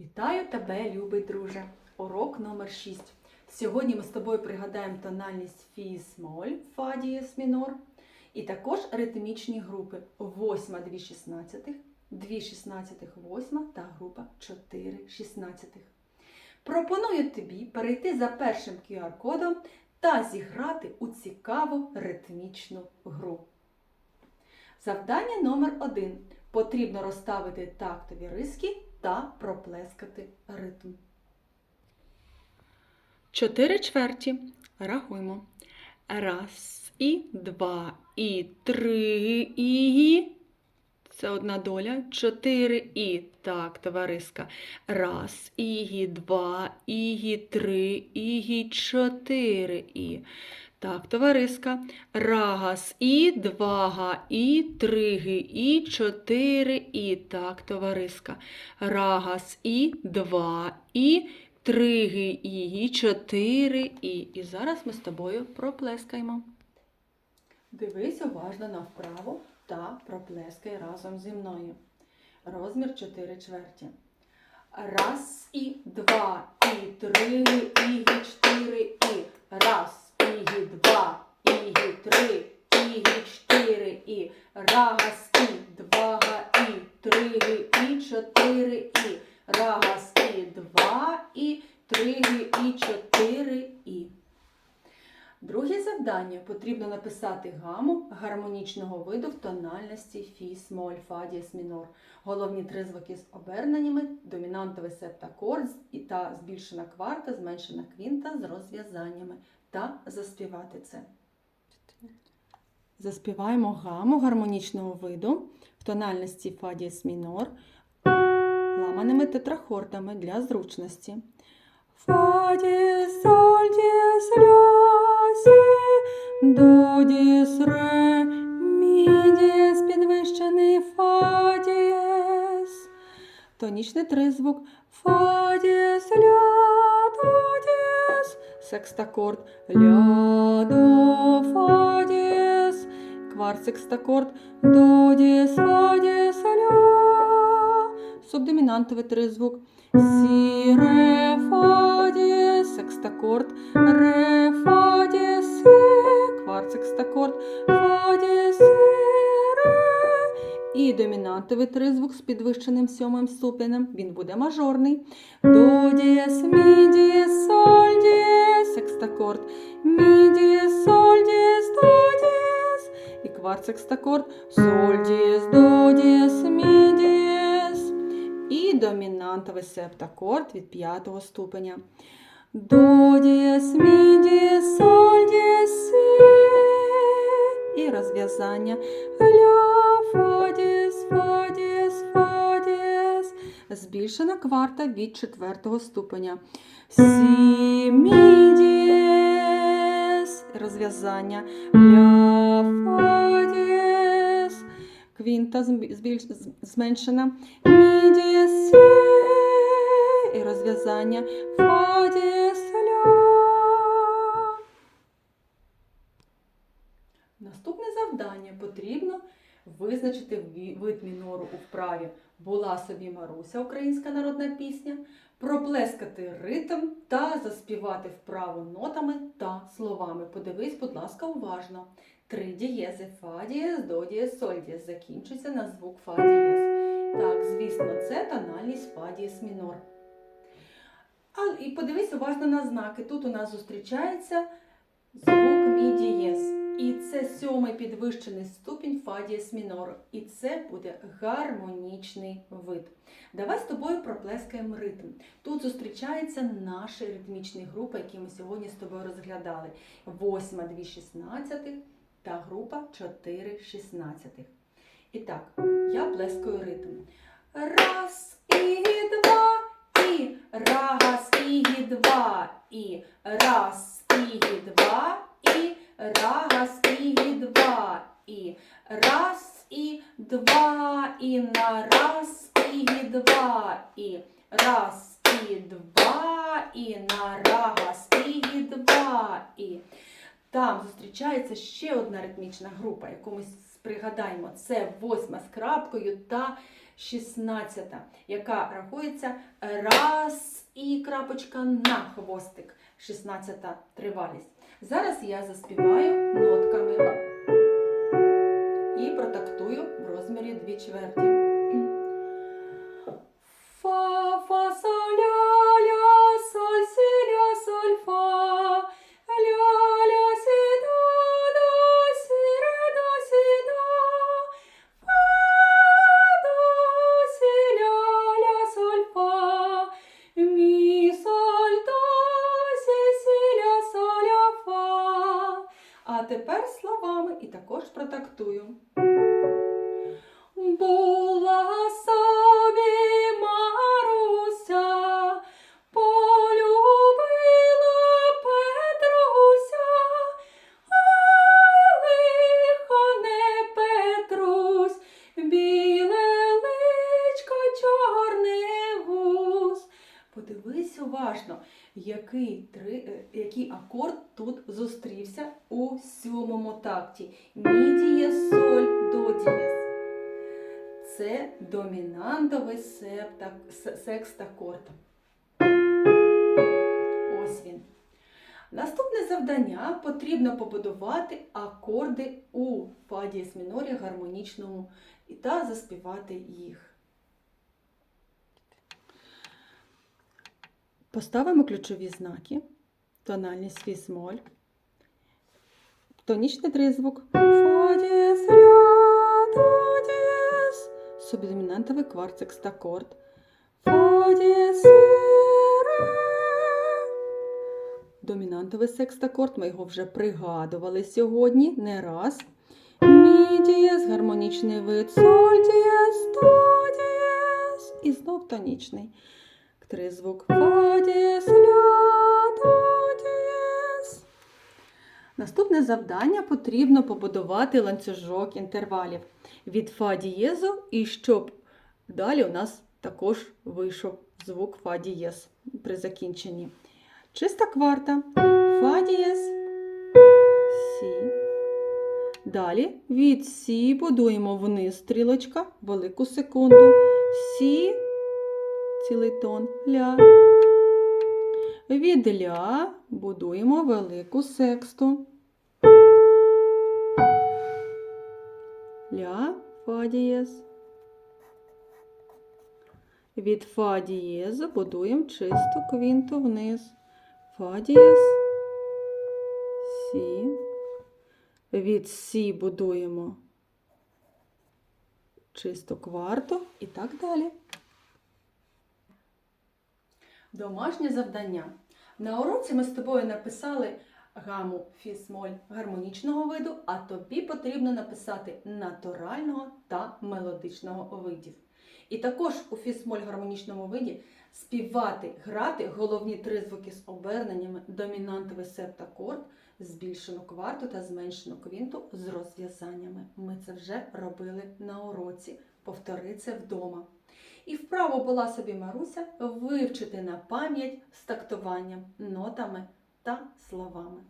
Вітаю тебе, любий друже! Урок номер 6. Сьогодні ми з тобою пригадаємо тональність фіс моль, фа дієс мінор, і також ритмічні групи 8 2 шістнадцятих, 2 шістнадцятих 8 та група 4 шістнадцятих. Пропоную тобі перейти за першим QR-кодом та зіграти у цікаву ритмічну гру. Завдання номер 1. Потрібно розставити тактові риски та проплескати ритм. Чотири чверті. Рахуємо. Раз, і два, і три, і. Це одна доля. Чотири і. Так, товариска. Раз, і, два, і, три, і, чотири і. Так, товариска. Рагас і, двага і, триги і, чотири і. Так, товариска. Рагас і, два і, триги і, чотири і. І зараз ми з тобою проплескаємо. Дивись уважно навправо та проплескай разом зі мною. Розмір 4 чверті. Раз і два, і три, і чотири, і. Раз, і два, і три, і чотири, і. Рагас, і два, і три, і чотири, і. Рагас, і два, і три, і чотири, і. Друге завдання потрібно написати гаму гармонічного виду в тональності фі, смоль, фа, дієс, мінор. Головні три звуки з оберненнями, домінантовий септакорд та збільшена кварта, зменшена квінта з розв'язаннями. Та заспівати це. Заспіваємо гаму гармонічного виду в тональності фа, дієс, мінор ламаними тетрахордами для зручності. Фа, дієс, соль, дієс, ля, до дієс, ре, мі дієс, підвищений фа дієс. Тонічний тризвук фа дієс, ля, до дієс. Секстакорд ля, до, фа дієс. Кварт секстакорд до дієс, фа дієс, ля. Субдомінантовий тризвук Сі, ре, фа, дієс, секстакорд, ре, кварт, секстакорд, фа, дієс, ре. І домінантовий тризвук з підвищеним сьомим ступенем. Він буде мажорний. До, дієс, мі, дієс, соль, дієс, секстакорд, мі, дієс, соль, дієс, до, дієс. І кварт, секстакорд, соль, дієс, до, дієс, мі, дієс і домінантовий септакорд від п'ятого ступеня. До дієс, мі, дієс, соль, дієс, розв'язання ля, фа, дієс, фа, дієс. Збільшена кварта від четвертого ступеня. Сі, мі. Розв'язання ля. Квінта збільш- зменшена. Мі. І розв'язання фа визначити вид мінору у вправі Була собі Маруся, українська народна пісня, проплескати ритм та заспівати вправу нотами та словами. Подивись, будь ласка, уважно. Три дієзи фа дієз, до дієз, соль дієз закінчується на звук фа дієз. Так, звісно, це тональність фа дієс мінор. А, і подивись уважно на знаки. Тут у нас зустрічається звук мі дієз. І це сьомий підвищений ступінь фа дієс мінор. І це буде гармонічний вид. Давай з тобою проплескаємо ритм. Тут зустрічаються наші ритмічні групи, які ми сьогодні з тобою розглядали. Восьма, дві шістнадцятих та група 4 шістнадцятих. І так, я плескаю ритм. Раз і два, і раз і два, і раз і два, і раз і два, і раз і два, і на раз і два, і раз і два, і на раз і два, і там зустрічається ще одна ритмічна група, яку ми пригадаємо. Це восьма з крапкою та 16, яка рахується раз і крапочка на хвостик. 16 тривалість. Зараз я заспіваю нотками протактую. Була собі Маруся, полюбила Петруся, ой, лихо не Петрусь, біле личко, чорний гус. Подивись уважно, який, три, е, який акорд тут зустрівся у сьомому такті. Мі дієс, соль, до дієс. Це домінантовий септак, с- секстакорд. Ось він. Наступне завдання потрібно побудувати акорди у фа дієс мінорі гармонічному та заспівати їх. Поставимо ключові знаки. Тональність фізмоль. Тонічний тризвук. Фа дієс, ля, до. Субдомінантовий кварт секстакорд. Фа дієс, си, ре. Домінантовий секстакорд. Ми його вже пригадували сьогодні не раз. Мі дієс, гармонічний вид, соль дієс. І знов тонічний. Тризвук фа дієс, Наступне завдання потрібно побудувати ланцюжок інтервалів від фа дієзу, і щоб далі у нас також вийшов звук фа дієз при закінченні. Чиста кварта. Фа дієз, сі. Далі від сі будуємо вниз стрілочка, велику секунду. Сі, цілий тон, ля. Від ля будуємо велику сексту. Ля, фа дієз. Від фа дієзу будуємо чисту квінту вниз. Фа дієз, сі. Від сі будуємо чисту кварту і так далі. Домашнє завдання. На уроці ми з тобою написали гаму фізмоль гармонічного виду, а тобі потрібно написати натурального та мелодичного видів. І також у фізмоль гармонічному виді співати, грати головні три звуки з оберненнями, домінантовий септакорд, збільшену кварту та зменшену квінту з розв'язаннями. Ми це вже робили на уроці. Повтори це вдома. І вправо була собі Маруся вивчити на пам'ять з тактуванням, нотами та словами.